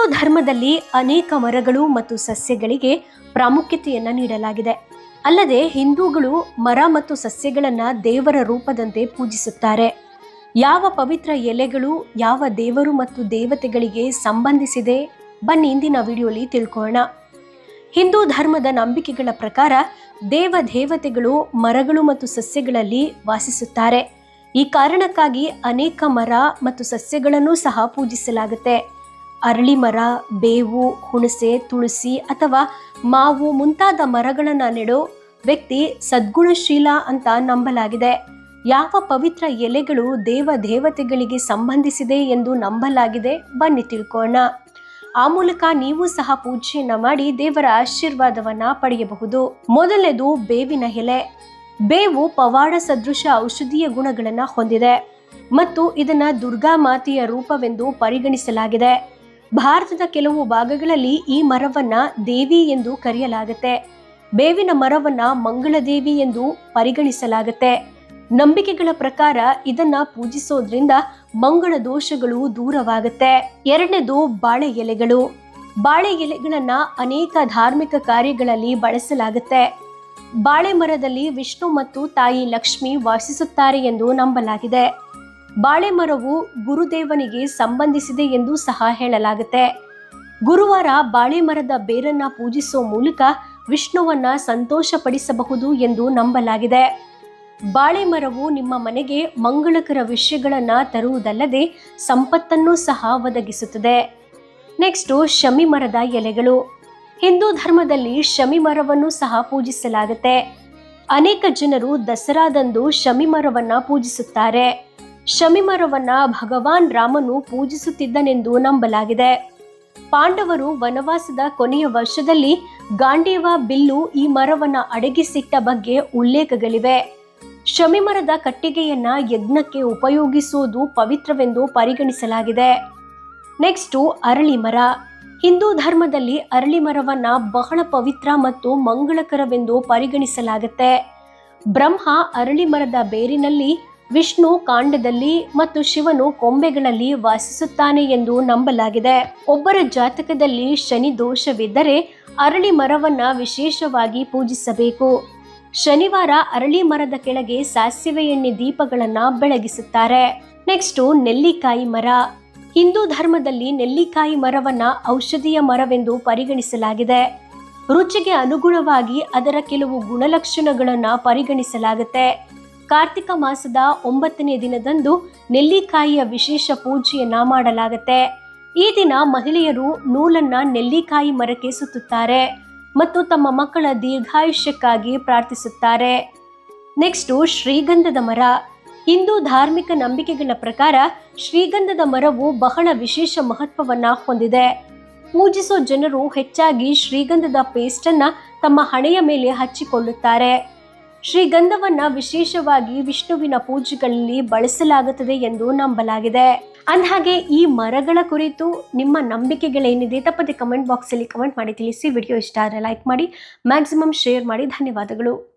ಹಿಂದೂ ಧರ್ಮದಲ್ಲಿ ಅನೇಕ ಮರಗಳು ಮತ್ತು ಸಸ್ಯಗಳಿಗೆ ಪ್ರಾಮುಖ್ಯತೆಯನ್ನ ನೀಡಲಾಗಿದೆ. ಅಲ್ಲದೆ ಹಿಂದೂಗಳು ಮರ ಮತ್ತು ಸಸ್ಯಗಳನ್ನು ದೇವರ ರೂಪದಂತೆ ಪೂಜಿಸುತ್ತಾರೆ. ಯಾವ ಪವಿತ್ರ ಎಲೆಗಳು ಯಾವ ದೇವರು ಮತ್ತು ದೇವತೆಗಳಿಗೆ ಸಂಬಂಧಿಸಿದೆ? ಬನ್ನಿ ಇಂದಿನ ವಿಡಿಯೋಲಿ ತಿಳ್ಕೊಳ್ಳೋಣ. ಹಿಂದೂ ಧರ್ಮದ ನಂಬಿಕೆಗಳ ಪ್ರಕಾರ ದೇವ ದೇವತೆಗಳು ಮರಗಳು ಮತ್ತು ಸಸ್ಯಗಳಲ್ಲಿ ವಾಸಿಸುತ್ತಾರೆ. ಈ ಕಾರಣಕ್ಕಾಗಿ ಅನೇಕ ಮರ ಮತ್ತು ಸಸ್ಯಗಳನ್ನು ಸಹ ಪೂಜಿಸಲಾಗುತ್ತೆ. ಅರಳಿ ಮರ, ಬೇವು, ಹುಣಸೆ, ತುಳಸಿ ಅಥವಾ ಮಾವು ಮುಂತಾದ ಮರಗಳನ್ನು ನೆಡೋ ವ್ಯಕ್ತಿ ಸದ್ಗುಣಶೀಲ ಅಂತ ನಂಬಲಾಗಿದೆ. ಯಾವ ಪವಿತ್ರ ಎಲೆಗಳು ದೇವ ದೇವತೆಗಳಿಗೆ ಸಂಬಂಧಿಸಿದೆ ಎಂದು ನಂಬಲಾಗಿದೆ ಬನ್ನಿ ತಿಳ್ಕೋಣ. ಆ ಮೂಲಕ ನೀವು ಸಹ ಪೂಜೆಯನ್ನು ಮಾಡಿ ದೇವರ ಆಶೀರ್ವಾದವನ್ನ ಪಡೆಯಬಹುದು. ಮೊದಲನೇದು ಬೇವಿನ ಎಲೆ. ಬೇವು ಪವಾಡ ಸದೃಶ ಔಷಧೀಯ ಗುಣಗಳನ್ನು ಹೊಂದಿದೆ ಮತ್ತು ಇದನ್ನು ದುರ್ಗಾ ಮಾತೆಯ ರೂಪವೆಂದು ಪರಿಗಣಿಸಲಾಗಿದೆ. ಭಾರತದ ಕೆಲವು ಭಾಗಗಳಲ್ಲಿ ಈ ಮರವನ್ನ ದೇವಿ ಎಂದು ಕರೆಯಲಾಗುತ್ತೆ. ಬೇವಿನ ಮರವನ್ನ ಮಂಗಳದೇವಿ ಎಂದು ಪರಿಗಣಿಸಲಾಗುತ್ತೆ. ನಂಬಿಕೆಗಳ ಪ್ರಕಾರ ಇದನ್ನ ಪೂಜಿಸೋದ್ರಿಂದ ಮಂಗಳ ದೋಷಗಳು ದೂರವಾಗುತ್ತೆ. ಎರಡನೇದು ಬಾಳೆ ಎಲೆಗಳು. ಬಾಳೆ ಎಲೆಗಳನ್ನ ಅನೇಕ ಧಾರ್ಮಿಕ ಕಾರ್ಯಗಳಲ್ಲಿ ಬಳಸಲಾಗುತ್ತೆ. ಬಾಳೆ ಮರದಲ್ಲಿ ವಿಷ್ಣು ಮತ್ತು ತಾಯಿ ಲಕ್ಷ್ಮಿ ವಾಸಿಸುತ್ತಾರೆ ಎಂದು ನಂಬಲಾಗಿದೆ. ಬಾಳೆ ಮರವು ಗುರುದೇವನಿಗೆ ಸಂಬಂಧಿಸಿದೆ ಎಂದು ಸಹ ಹೇಳಲಾಗುತ್ತೆ. ಗುರುವಾರ ಬಾಳೆ ಮರದ ಬೇರನ್ನ ಪೂಜಿಸುವ ಮೂಲಕ ವಿಷ್ಣುವನ್ನ ಸಂತೋಷಪಡಿಸಬಹುದು ಎಂದು ನಂಬಲಾಗಿದೆ. ಬಾಳೆ ಮರವು ನಿಮ್ಮ ಮನೆಗೆ ಮಂಗಳಕರ ವಿಷಯಗಳನ್ನು ತರುವುದಲ್ಲದೆ ಸಂಪತ್ತನ್ನು ಸಹ ಒದಗಿಸುತ್ತದೆ. ನೆಕ್ಸ್ಟು ಶಮಿ ಮರದ ಎಲೆಗಳು. ಹಿಂದೂ ಧರ್ಮದಲ್ಲಿ ಶಮಿ ಮರವನ್ನು ಸಹ ಪೂಜಿಸಲಾಗುತ್ತೆ. ಅನೇಕ ಜನರು ದಸರಾದಂದು ಶಮಿ ಮರವನ್ನ ಪೂಜಿಸುತ್ತಾರೆ. ಶಮಿ ಮರವನ್ನ ಭಗವಾನ್ ರಾಮನು ಪೂಜಿಸುತ್ತಿದ್ದನೆಂದು ನಂಬಲಾಗಿದೆ. ಪಾಂಡವರು ವನವಾಸದ ಕೊನೆಯ ವರ್ಷದಲ್ಲಿ ಗಾಂಡೇವ ಬಿಲ್ಲು ಈ ಮರವನ್ನ ಅಡಗಿಸಿಟ್ಟ ಬಗ್ಗೆ ಉಲ್ಲೇಖಗಳಿವೆ. ಶಮಿಮರದ ಕಟ್ಟಿಗೆಯನ್ನ ಯಜ್ಞಕ್ಕೆ ಉಪಯೋಗಿಸುವುದು ಪವಿತ್ರವೆಂದು ಪರಿಗಣಿಸಲಾಗಿದೆ. ನೆಕ್ಸ್ಟು ಅರಳಿ ಮರ. ಹಿಂದೂ ಧರ್ಮದಲ್ಲಿ ಅರಳಿ ಮರವನ್ನ ಬಹಳ ಪವಿತ್ರ ಮತ್ತು ಮಂಗಳಕರವೆಂದು ಪರಿಗಣಿಸಲಾಗುತ್ತೆ. ಬ್ರಹ್ಮ ಅರಳಿ ಮರದ ಬೇರಿನಲ್ಲಿ ವಿಷ್ಣು ಕಾಂಡದಲ್ಲಿ ಮತ್ತು ಶಿವನು ಕೊಂಬೆಗಳಲ್ಲಿ ವಾಸಿಸುತ್ತಾನೆ ಎಂದು ನಂಬಲಾಗಿದೆ. ಒಬ್ಬರ ಜಾತಕದಲ್ಲಿ ಶನಿ ದೋಷವಿದ್ದರೆ ಅರಳಿ ಮರವನ್ನ ವಿಶೇಷವಾಗಿ ಪೂಜಿಸಬೇಕು. ಶನಿವಾರ ಅರಳಿ ಮರದ ಕೆಳಗೆ ಸಾಸಿವೆ ಎಣ್ಣೆ ದೀಪಗಳನ್ನ ಬೆಳಗಿಸುತ್ತಾರೆ. ನೆಕ್ಸ್ಟು ನೆಲ್ಲಿಕಾಯಿ ಮರ. ಹಿಂದೂ ಧರ್ಮದಲ್ಲಿ ನೆಲ್ಲಿಕಾಯಿ ಮರವನ್ನ ಔಷಧೀಯ ಮರವೆಂದು ಪರಿಗಣಿಸಲಾಗಿದೆ. ರುಚಿಗೆ ಅನುಗುಣವಾಗಿ ಅದರ ಕೆಲವು ಗುಣಲಕ್ಷಣಗಳನ್ನು ಪರಿಗಣಿಸಲಾಗುತ್ತೆ. ಕಾರ್ತಿಕ ಮಾಸದ ಒಂಬತ್ತನೇ ದಿನದಂದು ನೆಲ್ಲಿಕಾಯಿಯ ವಿಶೇಷ ಪೂಜೆಯನ್ನ ಮಾಡಲಾಗುತ್ತೆ. ಈ ದಿನ ಮಹಿಳೆಯರು ನೂಲನ್ನ ನೆಲ್ಲಿಕಾಯಿ ಮರಕ್ಕೆ ಸುತ್ತುತ್ತಾರೆ ಮತ್ತು ತಮ್ಮ ಮಕ್ಕಳ ದೀರ್ಘಾಯುಷ್ಯಕ್ಕಾಗಿ ಪ್ರಾರ್ಥಿಸುತ್ತಾರೆ. ನೆಕ್ಸ್ಟು ಶ್ರೀಗಂಧದ ಮರ. ಹಿಂದೂ ಧಾರ್ಮಿಕ ನಂಬಿಕೆಗಳ ಪ್ರಕಾರ ಶ್ರೀಗಂಧದ ಮರವು ಬಹಳ ವಿಶೇಷ ಮಹತ್ವವನ್ನ ಹೊಂದಿದೆ. ಪೂಜಿಸೋ ಜನರು ಹೆಚ್ಚಾಗಿ ಶ್ರೀಗಂಧದ ಪೇಸ್ಟನ್ನ ತಮ್ಮ ಹಣೆಯ ಮೇಲೆ ಹಚ್ಚಿಕೊಳ್ಳುತ್ತಾರೆ. ಶ್ರೀಗಂಧವನ್ನ ವಿಶೇಷವಾಗಿ ವಿಷ್ಣುವಿನ ಪೂಜೆಗಳಲ್ಲಿ ಬಳಸಲಾಗುತ್ತದೆ ಎಂದು ನಂಬಲಾಗಿದೆ. ಅಂದಹಾಗೆ ಈ ಮರಗಳ ಕುರಿತು ನಿಮ್ಮ ನಂಬಿಕೆಗಳೇನಿದೆ ತಪ್ಪದೆ ಕಮೆಂಟ್ ಬಾಕ್ಸಲ್ಲಿ ಕಮೆಂಟ್ ಮಾಡಿ ತಿಳಿಸಿ. ವಿಡಿಯೋ ಇಷ್ಟ ಆದರೆ ಲೈಕ್ ಮಾಡಿ ಮ್ಯಾಕ್ಸಿಮಮ್ ಶೇರ್ ಮಾಡಿ. ಧನ್ಯವಾದಗಳು.